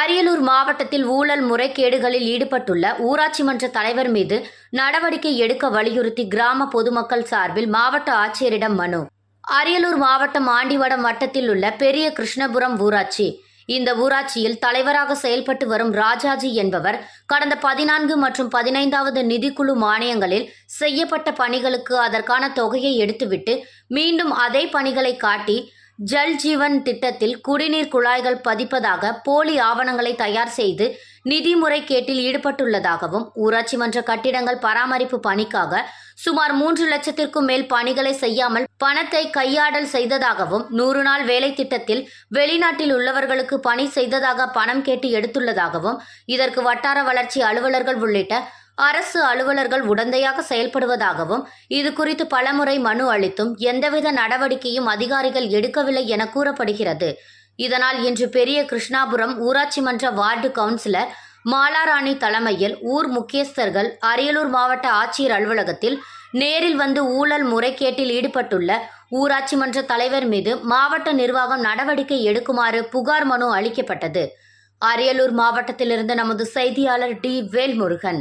அரியலூர் மாவட்டத்தில் ஊழல் முறைகேடுகளில் ஈடுபட்டுள்ள ஊராட்சி மன்ற தலைவர் மீது நடவடிக்கை எடுக்க வலியுறுத்தி கிராம பொதுமக்கள் சார்பில் மாவட்ட ஆட்சியரிடம் மனு. அரியலூர் மாவட்டம் ஆண்டிவடம் வட்டத்தில் உள்ள பெரிய கிருஷ்ணபுரம் ஊராட்சி. இந்த ஊராட்சியில் தலைவராக செயல்பட்டு வரும் ராஜாஜி என்பவர் கடந்த பதினான்கு மற்றும் பதினைந்தாவது நிதிக்குழு மானியங்களில் செய்யப்பட்ட பணிகளுக்கு அதற்கான தொகையை எடுத்துவிட்டு மீண்டும் அதே பணிகளை காட்டி ஜல் ஜீவன் திட்டத்தில் குடிநீர் குழாய்கள் பதிப்பதாக போலி ஆவணங்களை தயார் செய்து நிதி முறைகேட்டில் ஈடுபட்டுள்ளதாகவும் ஊராட்சி மன்ற கட்டிடங்கள் பராமரிப்பு பணிக்காக சுமார் மூன்று லட்சத்திற்கும் மேல் பணிகளை செய்யாமல் பணத்தை கையாடல் செய்ததாகவும் நூறு நாள் வேலை திட்டத்தில் வெளிநாட்டில் உள்ளவர்களுக்கு பணி செய்ததாக பணம் கேட்டு எடுத்துள்ளதாகவும் இதற்கு வட்டார வளர்ச்சி அலுவலர்கள் உள்ளிட்ட அரசு அலுவலர்கள் உடந்தையாக செயல்படுவதாகவும் இது குறித்து பலமுறை மனு அளித்தும் எந்தவித நடவடிக்கையும் அதிகாரிகள் எடுக்கவில்லை என கூறப்படுகிறது. இதனால் இன்று பெரிய கிருஷ்ணாபுரம் ஊராட்சி மன்ற வார்டு கவுன்சிலர் மாலாராணி தலைமையில் ஊர் முக்கியஸ்தர்கள் அரியலூர் மாவட்ட ஆட்சியர் அலுவலகத்தில் நேரில் வந்து ஊழல் முறைகேட்டில் ஈடுபட்டுள்ள ஊராட்சி மன்ற தலைவர் மீது மாவட்ட நிர்வாகம் நடவடிக்கை எடுக்குமாறு புகார் மனு அளிக்கப்பட்டது. அரியலூர் மாவட்டத்திலிருந்து நமது செய்தியாளர் டி. வேல்முருகன்.